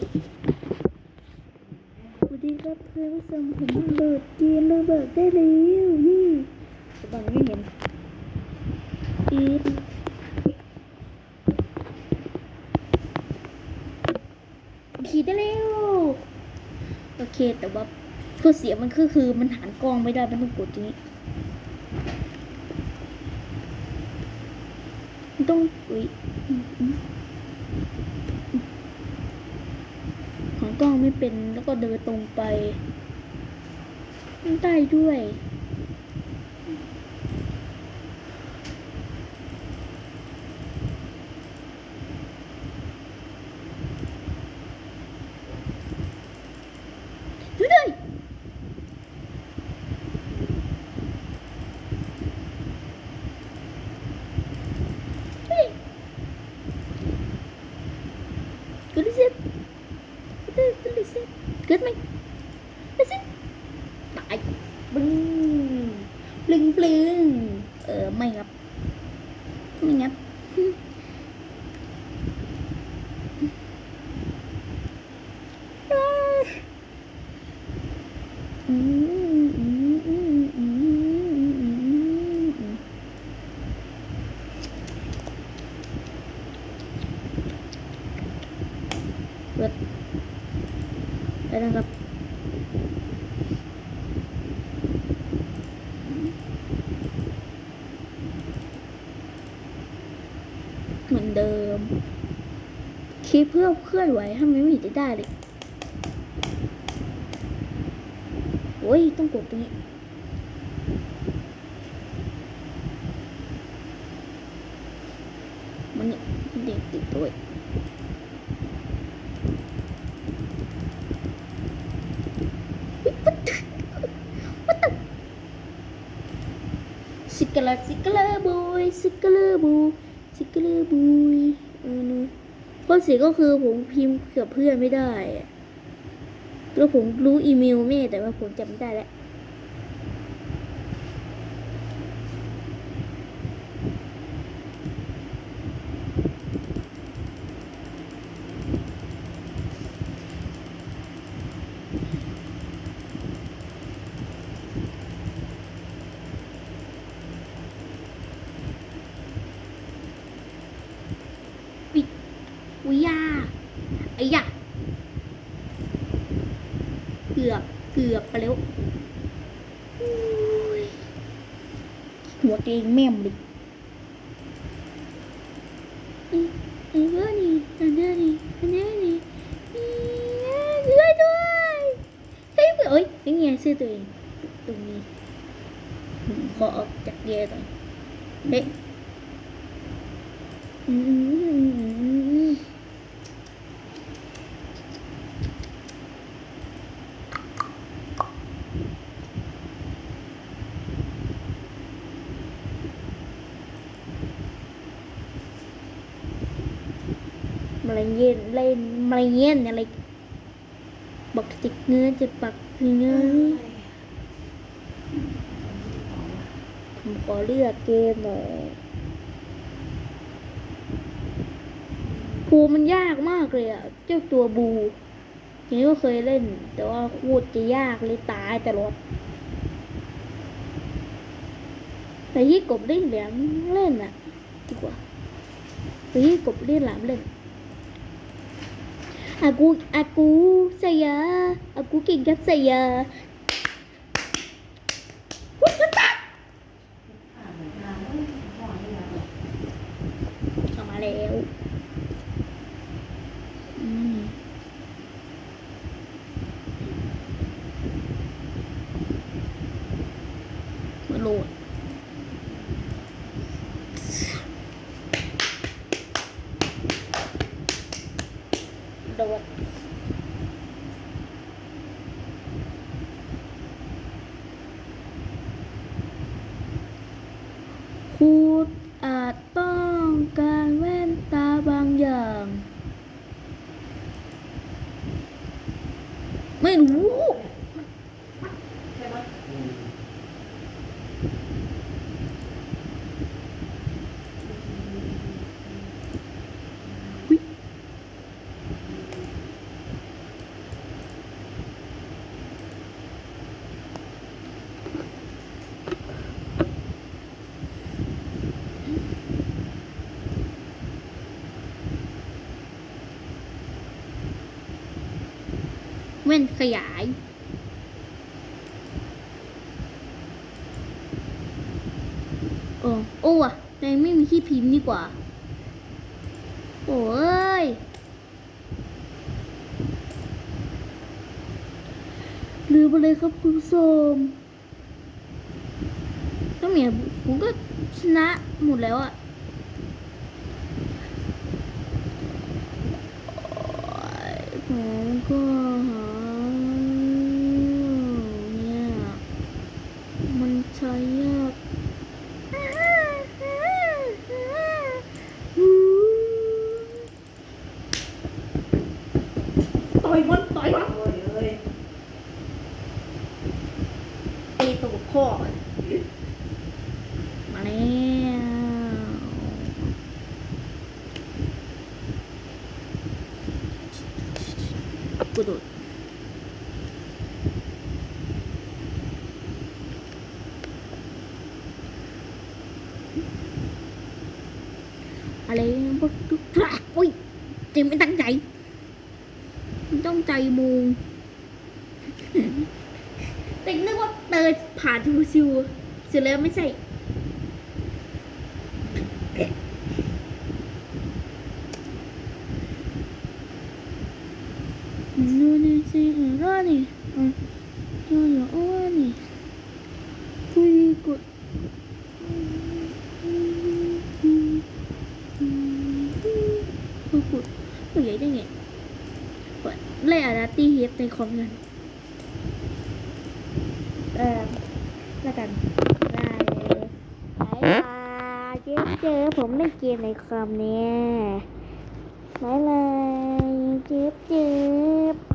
สวัสดีครับเพื่อนผู้ชมผมเบิดเกียนระเบิดได้แล้วนี่แต่ตอนนี้ไม่เห็นอีดขี่ได้แล้วโอเคแต่ว่าข้อเสียมันคือคือมันหันกล้องไม่ได้มันต้องกดตรงนี้มันต้องอุ้ย กล้องไม่เป็นแล้วก็เดินตรงไป ได้ด้วย ดูด้วยเฮ้ยกดลิซิตกดกดลิซิตกดไหมลิซิตตายบึ้งปลึ งเออไม่ครับไม่งับอ้าอืมอืมอืมอืมอืมอืมอืมเปิดไปนะครับ เดิมคลิปเพื่อเคลื่อนไหวทำไมไม่เห็นจะได้เลยโอ้ย ต้องกดตรงนี้มันเด็กติดด้วยเฮ้ย what the what the สิกะละสิกะละบอยสิกะละบู สิกะละบุยเออเนอะข้อเสียก็คือผมพิมพ์กับเพื่อนไม่ได้แล้วผมรู้อีเมลแม่แต่ว่าผมจำไม่ได้แล้ว วิยากไอ้ยากเกือบเกือบไปแล้วหัวตัวเองแม่มเลยเอ้ยเอ้ยเพื่อนนี่อันเนี่อันเดียวนี่ช่วยด้วยเฮ้ยเอ้ยยังไงเสื้อตัวเองตรงนี้ขอออกจากเกียร์ก่อนเฮ้ยอืม มาเย็นเล่นมาเย็นอะไรบอกจิกเนื้อจะปักเนื้อผมขอเลือกเกมหน่อยภูมันยากมากเลยอะเจ้าตัวบูยังก็เคยเล่น แต่ว่าโคตรจะยากเลยตายตลอดแต่ยี่กบเล่นแหลมเล่นอะดีกว่าแต่ยี่กบเล่นแหลมเล่น Aku aku saya aku keingat saya. What the fuck? เข้ามาแล้วมาโหลด คูดอาจต้องการแว่นตาบางอย่าง ไม่รู้ อุ๊ย แว่นขยาย โอ้โอ้อะแต่ไม่มีที่พิมพ์ดีกว่า โอ้ยลืมไปเลยครับคุณผู้ชมก็เหมียผมก็ชนะหมดแล้วอะโอ๊ยผมก็หาเนี่ย มันใช้ยาก ต่อยมันต่อยมัน โอ้ยเอ้ย ตีตูดพ่อมาแล้ว กระโดดอะไรพวกทุกทรักอุ้ยจริงไม่ตั้งใจต้องใจมูงแต่นึกว่าเดินผ่านชิวเสร็จแล้วไม่ใช่ นู่นนี่สิ อะไรนี่อะนู่นนี่อ้วนนี่คุยกุดคุยกุดคุยใหญ่ได้ไงเปิดเล่นอาราตี้เฮฟในคอมกันเออแล้วกันได้เลยบายบายเจอเจอผมเล่นเกมในคอมเนี่ยบายบายเจ็บเจ็บ